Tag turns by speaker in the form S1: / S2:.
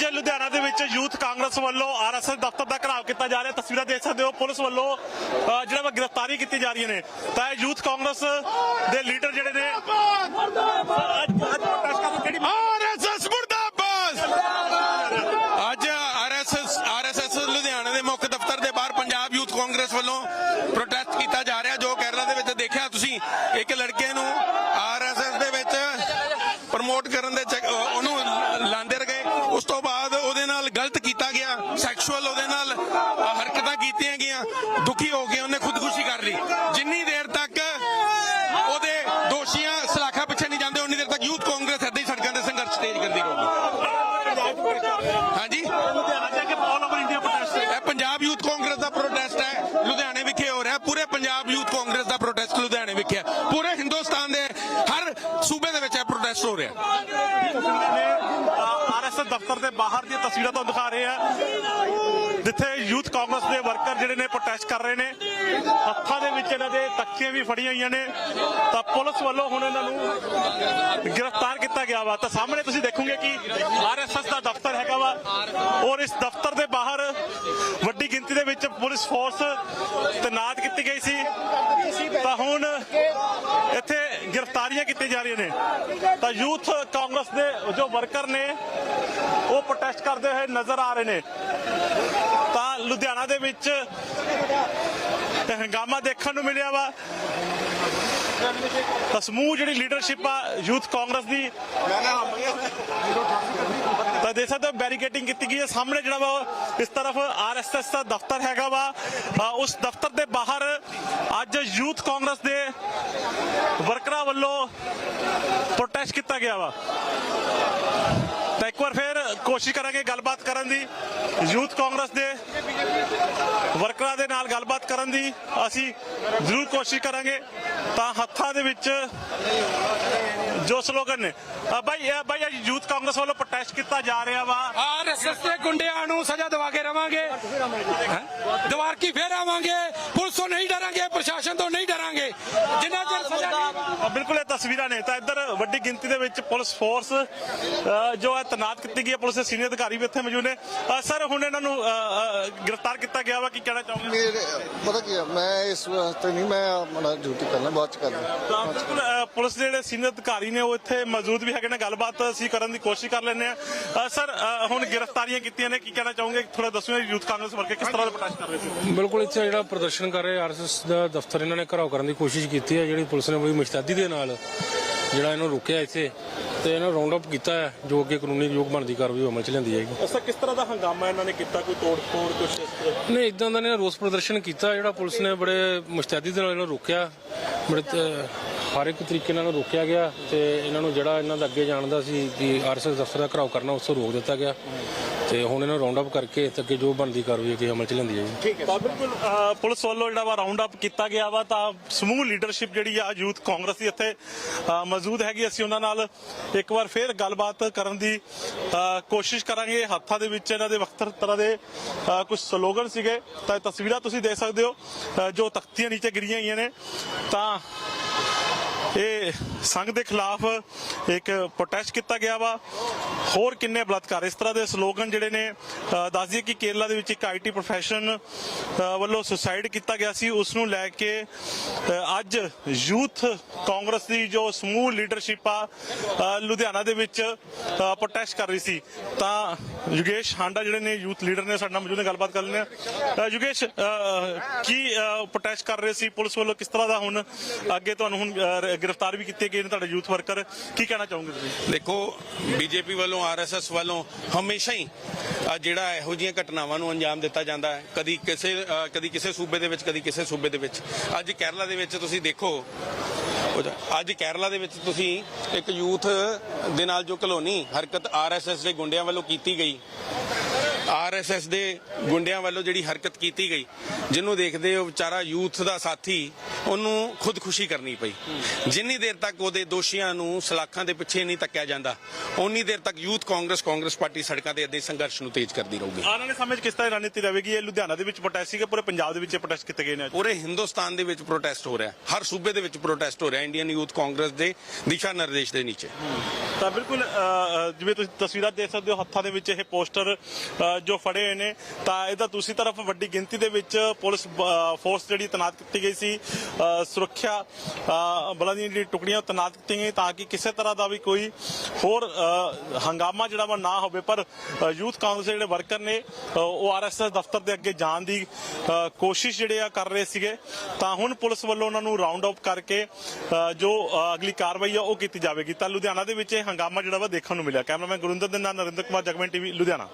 S1: ਅੱਜ ਲੁਧਿਆਣਾ ਦੇ ਵਿੱਚ ਯੂਥ ਕਾਂਗਰਸ ਵੱਲੋਂ ਆਰਐਸਐਸ ਦਫ਼ਤਰ ਦਾ ਘਰਾਓ ਕੀਤਾ ਜਾ ਰਿਹਾ। ਤਸਵੀਰਾਂ ਦੇਖ ਸਕਦੇ ਹੋ, ਪੁਲਿਸ ਵੱਲੋਂ ਜਿਹੜਾ ਵਾ ਗ੍ਰਿਫਤਾਰੀ ਕੀਤੀ ਜਾ ਰਹੀਆਂ ਨੇ। ਤਾਂ ਇਹ ਯੂਥ ਕਾਂਗਰਸ ਦੇ ਲੀਡਰ ਜਿਹੜੇ ਨੇ ਅੱਜ ਅੱਜ ਪ੍ਰੋਟੈਸਟ ਕਰਨ ਕਿਹੜੀ
S2: ਆਰਐਸਐਸ ਮੁਰਦਾਬਾਦ! ਅੱਜ ਆਰਐਸਐਸ ਆਰਐਸਐਸ ਲੁਧਿਆਣਾ ਦੇ ਮੁੱਖ ਦਫ਼ਤਰ ਦੇ ਬਾਹਰ ਪੰਜਾਬ ਯੂਥ ਕਾਂਗਰਸ ਵੱਲੋਂ ਪ੍ਰੋਟੈਸਟ ਕੀਤਾ ਜਾ ਰਿਹਾ ਜੋ ਕੇਰਲਾ ਦੇ ਵਿੱਚ ਦੇਖਿਆ ਤੁਸੀਂ ਇੱਕ ਲੜਕੇ ਨੂੰ ਆਰਐਸਐਸ ਦੇ ਵਿੱਚ ਪ੍ਰਮੋਟ ਕਰਨ ਦੇ ਚੱਕ- ਅਹ ਉਹਨੂੰ ਲਾਂਦੇ ਗਏ ਉਸ ਤੋਂ ਬਾਅਦ ਉਹਦੇ ਨਾਲ ਗਲਤ ਕੀਤਾ ਗਿਆ ਸੈਕਸ਼ੂਅਲ ਉਹਦੇ ਨਾਲ ਹਰਕਤਾਂ ਕੀਤੀਆਂ ਗਈਆਂ, ਦੁਖੀ ਹੋ ਕੇ ਉਹਨੇ ਖੁਦਕੁਸ਼ੀ ਕਰ ਲਈ। ਜਿੰਨੀ ਦੇਰ ਤੱਕ ਉਹਦੇ ਦੋਸ਼ੀਆਂ ਸਲਾਖਾਂ ਪਿੱਛੇ ਨਹੀਂ ਜਾਂਦੇ, ਉਨੀ ਦੇਰ ਤੱਕ ਯੂਥ ਕਾਂਗਰਸ ਏਦਾਂ ਹੀ ਸੜਕਾਂ ਤੇ ਸੰਘਰਸ਼ ਤੇਜ਼ ਕਰਦੀ ਰਹੂਗੀ। ਹਾਂਜੀ? ਇਹ ਪੰਜਾਬ ਯੂਥ ਕਾਂਗਰਸ ਦਾ ਪ੍ਰੋਟੈਸਟ ਹੈ, ਲੁਧਿਆਣੇ ਵਿਖੇ ਹੋ ਰਿਹਾ, ਪੂਰੇ ਪੰਜਾਬ ਯੂਥ ਕਾਂਗਰਸ ਦਾ ਪ੍ਰੋਟੈਸਟ ਲੁਧਿਆਣੇ ਵਿਖੇ ਹੈ। ਪੂਰੇ ਹਿੰਦੁਸਤਾਨ ਦੇ ਹਰ ਸੂਬੇ ਦੇ ਵਿੱਚ ਇਹ ਪ੍ਰੋਟੈਸਟ ਹੋ ਰਿਹਾ।
S1: ਦਫ਼ਤਰ ਦੇ ਬਾਹਰ ਦੀਆਂ ਤਸਵੀਰਾਂ ਤੁਹਾਨੂੰ ਦਿਖਾ ਰਹੇ ਆ ਜਿੱਥੇ ਯੂਥ ਕਾਂਗਰਸ ਦੇ ਵਰਕਰ ਜਿਹੜੇ ਨੇ ਪ੍ਰੋਟੈਸਟ ਕਰ ਰਹੇ ਨੇ। ਹੱਥਾਂ ਦੇ ਵਿੱਚ ਇਹਨਾਂ ਦੇ ਤੱਕੀਆਂ ਵੀ ਫੜੀਆਂ ਹੋਈਆਂ ਨੇ। ਤਾਂ ਪੁਲਿਸ ਵੱਲੋਂ ਹੁਣ ਇਹਨਾਂ ਨੂੰ ਗ੍ਰਿਫਤਾਰ ਕੀਤਾ ਗਿਆ ਵਾ। ਤਾਂ ਸਾਹਮਣੇ ਤੁਸੀਂ ਦੇਖੋਗੇ ਕਿ ਆਰਐਸਐਸ ਦਾ ਦਫ਼ਤਰ ਹੈਗਾ ਵਾ। ਔਰ ਇਸ ਦਫ਼ਤਰ ਦੇ ਬਾਹਰ ਵੱਡੀ ਗਿਣਤੀ ਦੇ ਵਿੱਚ ਪੁਲਿਸ ਫੋਰਸ ਤੈਨਾਤ ਕੀਤੀ ਗਈ ਸੀ। ਤਾਂ ਹੁਣ ਇੱਥੇ ਗ੍ਰਿਫਤਾਰੀਆਂ ਕੀਤੀਆਂ ਜਾ ਰਹੀਆਂ ਨੇ। ਤਾਂ ਯੂਥ ਕਾਂਗਰਸ ਦੇ ਜੋ ਵਰਕਰ ਨੇ, ਉਹ ਪ੍ਰੋਟੈਸਟ ਕਰਦੇ ਹੋਏ ਨਜ਼ਰ ਆ ਰਹੇ ਨੇ। ਤਾਂ ਲੁਧਿਆਣਾ ਦੇ ਵਿੱਚ ਹੰਗਾਮਾ ਦੇਖਣ ਨੂੰ ਮਿਲਿਆ ਵਾ। ਤਾਂ ਸਮੂਹ ਜਿਹੜੀ ਲੀਡਰਸ਼ਿਪ ਆ, ਯੂਥ ਕਾਂਗਰਸ ਦੀ, ਤਾਂ ਦੇਖ ਸਕਦੇ ਹੋ ਬੈਰੀਕੇਟਿੰਗ ਕੀਤੀ ਗਈ ਹੈ। ਸਾਹਮਣੇ ਜਿਹੜਾ ਵਾ ਇਸ ਤਰਫ ਆਰਐਸਐਸ ਦਾ ਦਫ਼ਤਰ ਹੈਗਾ ਵਾ। ਉਸ ਦਫ਼ਤਰ ਦੇ ਬਾਹਰ ਅੱਜ ਯੂਥ ਕਾਂਗਰਸ ਦੇ ਵਰਕਰਾਂ ਵੱਲੋਂ ਪ੍ਰੋਟੈਸਟ ਕੀਤਾ ਗਿਆ ਵਾ। ਤਾਂ ਇੱਕ ਵਾਰ ਫਿਰ ਕੋਸ਼ਿਸ਼ ਕਰਾਂਗੇ ਗੱਲਬਾਤ ਕਰਨ ਦੀ। ਯੂਥ ਕਾਂਗਰਸ ਦੇ ਵਰਕਰਾਂ ਦੇ ਨਾਲ ਗੱਲਬਾਤ ਕਰਨ ਦੀ। ਅਸੀਂ ਜ਼ਰੂਰ ਕੋਸ਼ਿਸ਼ ਕਰਾਂਗੇ। ਤਾਂ ਹੱਥਾਂ ਦੇ ਵਿੱਚ ਜੋ ਸਲੋਗਨ ਨੇ। ਬਾਈ ਇਹ ਬਾਈ ਅੱਜ ਯੂਥ ਕਾਂਗਰਸ ਵੱਲੋਂ ਪ੍ਰੋਟੈਸਟ ਕੀਤਾ ਜਾ ਰਿਹਾ ਵਾ।
S3: ਆਰਐਸਐਸ ਦੇ ਗੁੰਡਿਆਂ ਨੂੰ ਸਜ਼ਾ ਦਵਾ ਕੇ ਰਵਾਂਗੇ? ਦੀਵਾਰ ਕੀ ਫੇਰ ਆਵਾਂਗੇ। ਪੁਲਿਸ ਤੋਂ ਨਹੀਂ ਡਰਾਂਗੇ ਪ੍ਰਸ਼ਾਸਨ ਤੋਂ ਨਹੀਂ ਡਰਾਂਗੇ। ਜਿੰਨਾ ਚਿਰ ਸਜ਼ਾ ਨਹੀਂ
S1: ਬਿਲਕੁਲ ਇਹ ਤਸਵੀਰਾਂ ਨੇ। ਤਾਂ ਇੱਧਰ ਵੱਡੀ ਗਿਣਤੀ ਦੇ ਵਿੱਚ ਪੁਲਿਸ ਫੋਰਸ ਜੋ ਹੈ ਤੈਨਾਤ ਕੀਤੀ ਗਈ ਹੈ। ਪੁਲਿਸ ਦੇ ਸੀਨੀਅਰ ਅਧਿਕਾਰੀ ਵੀ ਇੱਥੇ ਮੌਜੂਦ ਨੇ। ਅ, ਸਰ ਹੁਣ ਇਹਨਾਂ ਨੂੰ ਅ, ਅ, ਗ੍ਰਿਫਤਾਰ ਕੀਤਾ ਗਿਆ ਵਾ ਕੀ ਕਹਿਣਾ ਚਾਹੋਗੇ?
S4: ਮੇਰੇ ਪਤਾ ਕੀ ਮੈਂ ਇਸ ਵਾਸਤੇ ਨਹੀਂ ਮੈਂ ਆਪਣਾ ਡਿਊਟੀ ਕਰਨਾ ਬਾਅਦ ਚ ਕਰਨਾ।
S1: ਤਾਂ ਬਿਲਕੁਲ ਅ, ਪੁਲਿਸ ਦੇ ਜਿਹੜੇ ਸੀਨੀਅਰ ਅਧਿਕਾਰੀ ਨੇ ਉਹ ਇੱਥੇ ਮੌਜੂਦ ਵੀ ਹੈਗੇ ਨੇ। ਗੱਲਬਾਤ ਅਸੀਂ ਕਰਨ ਦੀ ਕੋਸ਼ਿਸ਼ ਕਰ ਲੈਂਦੇ ਆ ਸਰ ਅ, ਹੁਣ ਗ੍ਰਿਫਤਾਰੀਆਂ ਕੀਤੀਆਂ ਨੇ ਕੀ ਕਹਿਣਾ ਚਾਹੋਗੇ? ਥੋੜਾ ਦੱਸੋ ਯੂਥ ਕਾਂਗਰਸ ਵਰਕੇ ਕਿਸ ਤਰ੍ਹਾਂ ਦਾ ਪ੍ਰੋਟੈਸਟ ਕਰ ਰਹੇ ਸੀ?
S5: ਬਿਲਕੁਲ ਇੱਥੇ ਜਿਹੜਾ ਪ੍ਰਦਰਸ਼ਨ ਕਰ ਰਹੇ ਆਰਐਸਐਸ ਦਾ ਦਫ਼ਤਰ ਇਹਨਾਂ ਨੇ ਘਰਾਓ ਕਰਨ ਦੀ ਕੋਸ਼ਿਸ਼ ਕੀਤੀ ਹੈ। ਜਿਹੜੀ ਪੁਲਿਸ ਨੇ ਬੜੀ ਮੁਸ਼ਤੈਦੀ ਦੇ ਨਾਲ ਜਿਹੜਾ ਇਹਨੂੰ ਰੋਕਿਆ ਇੱਥੇ ਤੇ ਇਹਨਾਂ ਰਾਉਂਡ ਅਪ ਕੀਤਾ ਹੈ ਜੋ ਅੱਗੇ ਕਾਨੂੰਨੀ ਯੋਗ ਬਣਦੀ ਕਾਰਵਾਈ ਅਮਲ ਚ ਲਿਆਂਦੀ ਜਾਏਗੀ।
S1: ਅਸਾ ਕਿਸ ਤਰ੍ਹਾਂ ਦਾ ਹੰਗਾਮਾ ਇਹਨਾਂ ਨੇ ਕੀਤਾ? ਕੋਈ ਤੋੜ ਫੋੜ ਕੁਝ
S5: ਨਹੀਂ ਇਦਾਂ ਦਾ ਨੇ ਰੋਸ ਪ੍ਰਦਰਸ਼ਨ ਕੀਤਾ ਜਿਹੜਾ ਪੁਲਿਸ ਨੇ ਬੜੇ ਮੁਸ਼ਤੈਦੀ ਦੇ ਨਾਲ ਇਹਨੂੰ ਰੋਕਿਆ ਬੜੇ ਹਰ ਇੱਕ ਤਰੀਕੇ ਨਾਲ ਰੋਕਿਆ ਗਿਆ ਤੇ ਇਹਨਾਂ ਨੂੰ ਜਿਹੜਾ ਇਹਨਾਂ ਦਾ ਅੱਗੇ ਜਾਣ ਦਾ ਸੀ ਕਿ ਆਰਐਸਐਸ ਦਫ਼ਤਰ ਦਾ ਘਰਾਓ ਕਰਨਾ ਉਸ ਤੋਂ ਰੋਕ ਦਿੱਤਾ ਗਿਆ। ਤੇ ਹੁਣ ਇਹਨਾਂ ਰਾਉਂਡ ਅਪ ਕਰਕੇ ਤੇ ਅੱਗੇ ਜੋ ਬਣਦੀ ਕਾਰਵਾਈ ਅੱਗੇ ਅਮਲ ਚ
S1: ਠੀਕ ਹੈ। ਤਾਂ ਬਿਲਕੁਲ ਅ, ਪੁਲਿਸ ਵੱਲੋਂ ਜਿਹੜਾ ਵਾ ਰਾਉਂਡ ਅਪ ਕੀਤਾ ਗਿਆ ਵਾ ਤਾਂ ਸਮੂਹ ਲੀਡਰਸ਼ਿਪ ਜਿਹੜੀ ਆ ਯੂਥ ਕਾਂਗਰਸ ਦੀ ਇੱਥੇ ਅ, ਮੌਜੂਦ ਹੈਗੀ। ਅਸੀਂ ਉਹਨਾਂ ਨਾਲ ਇੱਕ ਵਾਰ ਫੇਰ ਗੱਲਬਾਤ ਕਰਨ ਦੀ ਅ, ਕੋਸ਼ਿਸ਼ ਕਰਾਂਗੇ। ਹੱਥਾਂ ਦੇ ਵਿੱਚ ਇਹਨਾਂ ਦੇ ਵਕਤ ਤਰ੍ਹਾਂ ਦੇ ਕੁਝ ਸਲੋਗਨ ਸੀਗੇ। ਤਾਂ ਇਹ ਤਸਵੀਰਾਂ ਤੁਸੀਂ ਦੇਖ ਸਕਦੇ ਹੋ ਅ, ਜੋ ਤਖਤੀਆਂ ਨੀਚੇ ਗਿਰੀਆਂ ਹੋਈਆਂ ਨੇ। ਤਾਂ ਇਹ ਸੰਘ ਦੇ ਖਿਲਾਫ ਇੱਕ ਪ੍ਰੋਟੈਸਟ ਕੀਤਾ ਗਿਆ ਵਾ। ਹੋਰ ਕਿੰਨੇ ਬਲਾਤਕਾਰ? ਇਸ ਤਰ੍ਹਾਂ ਦੇ ਸਲੋਗਨ ਜਿਹੜੇ ਨੇ ਅ, ਦੱਸ ਦਈਏ ਕਿ ਕੇਰਲਾ ਦੇ ਵਿੱਚ ਇੱਕ ਆਈਟੀ ਪ੍ਰੋਫੈਸ਼ਨ ਵੱਲੋਂ ਸੁਸਾਈਡ ਕੀਤਾ ਗਿਆ ਸੀ। ਉਸ ਨੂੰ ਲੈ ਕੇ ਅੱਜ ਯੂਥ ਕਾਂਗਰਸ ਦੀ ਜੋ ਸਮੂਹ ਲੀਡਰਸ਼ਿਪ ਆ ਲੁਧਿਆਣਾ ਦੇ ਵਿੱਚ ਪ੍ਰੋਟੈਸਟ ਕਰ ਰਹੀ ਸੀ। ਤਾਂ ਯੁਗੇਸ਼ ਹਾਂਡਾ ਜਿਹੜੇ ਨੇ ਯੂਥ ਲੀਡਰ ਨੇ ਸਾਡੇ ਨਾਲ ਮੌਜੂਦ ਨੇ ਗੱਲਬਾਤ ਕਰ ਲੈਂਦੇ ਆ ਯੁਗੇਸ਼ ਕੀ ਪ੍ਰੋਟੈਸਟ ਕਰ ਰਹੇ ਸੀ? ਪੁਲਿਸ ਵੱਲੋਂ ਕਿਸ ਤਰ੍ਹਾਂ ਦਾ ਹੁਣ ਅੱਗੇ ਤੋਂ ਤੁਹਾਨੂੰ ਹੁਣ ਅ, ਗ੍ਰਿਫਤਾਰ ਵੀ ਕੀਤੇ ਗਏ ਨੇ ਤੁਹਾਡੇ ਯੂਥ ਵਰਕਰ। ਕੀ ਕਹਿਣਾ ਚਾਹੋਗੇ ਤੁਸੀਂ?
S2: ਦੇਖੋ ਬੀਜੇਪੀ ਵੱਲੋਂ ਆਰਐਸਐਸ ਵੱਲੋਂ ਹਮੇਸ਼ਾ ਹੀ ਅ, ਜਿਹੜਾ ਇਹੋ ਜਿਹੀਆਂ ਘਟਨਾਵਾਂ ਨੂੰ ਅੰਜਾਮ ਦਿੱਤਾ ਜਾਂਦਾ ਹੈ। ਕਦੀ ਕਿਸੇ ਅ, ਕਦੀ ਕਿਸੇ ਸੂਬੇ ਦੇ ਵਿੱਚ ਕਦੀ ਕਿਸੇ ਸੂਬੇ ਦੇ ਵਿੱਚ। ਅੱਜ ਕੇਰਲਾ ਦੇ ਵਿੱਚ ਤੁਸੀਂ ਦੇਖੋ ਉਹ ਜਾ- ਅੱਜ ਕੇਰਲਾ ਦੇ ਵਿੱਚ ਤੁਸੀਂ ਇੱਕ ਯੂਥ ਦੇ ਨਾਲ ਜੋ ਕਲੋਨੀ ਹਰਕਤ ਆਰਐਸਐਸ ਦੇ ਗੁੰਡਿਆਂ ਵੱਲੋਂ ਕੀਤੀ ਗਈ। ਆਰਐਸਐਸ ਦੇ ਗੁੰਡਿਆਂ ਵੱਲੋਂ ਜਿਹੜੀ ਹਰਕਤ ਕੀਤੀ ਗਈ ਜਿਹਨੂੰ ਦੇਖਦੇ ਹੋ ਵਿਚਾਰਾ ਯੂਥ ਦਾ ਸਾਥੀ ਉਹਨੂੰ ਖੁਦਕੁਸ਼ੀ ਕਰਨੀ ਪਈ। ਜਿੰਨੀ ਦੇਰ ਤੱਕ ਉਹਦੇ ਦੋਸ਼ੀਆਂ ਨੂੰ ਸਲਾਖਾਂ ਦੇ ਪਿੱਛੇ ਨਹੀਂ ਤੱਕਿਆ ਜਾਂਦਾ ਉਨੀ ਦੇਰ ਤੱਕ ਯੂਥ ਕਾਂਗਰਸ ਕਾਂਗਰਸ ਪਾਰਟੀ ਸੜਕਾਂ ਤੇ ਅੱਦੇ ਸੰਘਰਸ਼ ਨੂੰ ਤੇਜ਼ ਕਰਦੀ ਰਹੂਗੀ।
S1: ਆਉਣ ਵਾਲੇ ਸਮੇਂ 'ਚ ਕਿਸ ਤਰ੍ਹਾਂ ਦੀ ਰਣਨੀਤੀ ਰਹੇਗੀ? ਇਹ ਲੁਧਿਆਣਾ ਦੇ ਵਿੱਚ ਪ੍ਰੋਟੈਸਟ ਸੀਗੇ ਪੂਰੇ ਪੰਜਾਬ ਦੇ ਵਿੱਚ ਪ੍ਰੋਟੈਸਟ ਕੀਤੇ ਗਏ ਨੇ।
S2: ਪੂਰੇ ਹਿੰਦੁਸਤਾਨ ਦੇ ਵਿੱਚ ਪ੍ਰੋਟੈਸਟ ਹੋ ਰਿਹਾ। ਹਰ ਸੂਬੇ ਦੇ ਵਿੱਚ ਪ੍ਰੋਟੈਸਟ ਹੋ ਰਿਹਾ ਇੰਡੀਅਨ ਯੂਥ ਕਾਂਗਰਸ ਦੇ ਦਿਸ਼ਾ ਨਿਰਦੇਸ਼ ਦੇ ਨੀਚੇ।
S1: ਤਾਂ ਬਿਲਕੁਲ ਜਿਵੇਂ ਤੁਸੀਂ ਤਸਵੀਰਾਂ ਦੇਖ ਸਕਦੇ ਹੋ ਹੱਥਾਂ ਦੇ ਵਿੱਚ ਇਹ ਪੋਸਟਰ ਜੋ ਫੜੇ ਹੋਏ ਨੇ ਤਾਂ ਇਹਦਾ ਦੂਸਰੀ ਤਰਫ ਵੱਡੀ ਗਿਣਤੀ ਦੇ ਵਿੱਚ ਪੁਲਿਸ ਫੋਰਸ ਜਿਹੜੀ ਤੈਨਾਤ ਕੀਤੀ ਗਈ ਸੀ। ਸੁਰੱਖਿਆ ਅ, ਬਲਾਂ ਦੀਆਂ ਜਿਹੜੀ ਟੁਕੜੀਆਂ ਤੈਨਾਤ ਕੀਤੀਆਂ ਗਈਆਂ ਤਾਂ ਕਿ ਕਿਸੇ ਤਰ੍ਹਾਂ ਦਾ ਵੀ ਕੋਈ ਹੋਰ ਹੰਗਾਮਾ ਜਿਹੜਾ ਵਾ ਨਾ ਹੋਵੇ। ਪਰ ਯੂਥ ਕਾਂਗਰਸ ਦੇ ਜਿਹੜੇ ਵਰਕਰ ਨੇ ਅ, ਉਹ ਆਰਐਸਐਸ ਦਫ਼ਤਰ ਦੇ ਅੱਗੇ ਜਾਣ ਦੀ ਕੋਸ਼ਿਸ਼ ਜਿਹੜੇ ਆ ਕਰ ਰਹੇ ਸੀਗੇ। ਤਾਂ ਹੁਣ ਪੁਲਿਸ ਵੱਲੋਂ ਉਹਨਾਂ ਨੂੰ ਰਾਉਂਡ ਅਪ ਕਰਕੇ ਜੋ ਅਗਲੀ ਕਾਰਵਾਈ ਆ ਉਹ ਕੀਤੀ ਜਾਵੇਗੀ। ਤਾਂ ਲੁਧਿਆਣਾ ਦੇ ਵਿੱਚ ਇਹ ਹੰਗਾਮਾ ਜਿਹੜਾ ਵਾ ਦੇਖਣ ਨੂੰ ਮਿਲਿਆ। ਕੈਮਰਾਮੈਨ ਗੁਰਿੰਦਰ ਦੇ ਨਾਲ ਨਰਿੰਦਰ ਕੁਮਾਰ ਜਗਮਨ ਟੀਵੀ ਲੁਧਿਆਣਾ।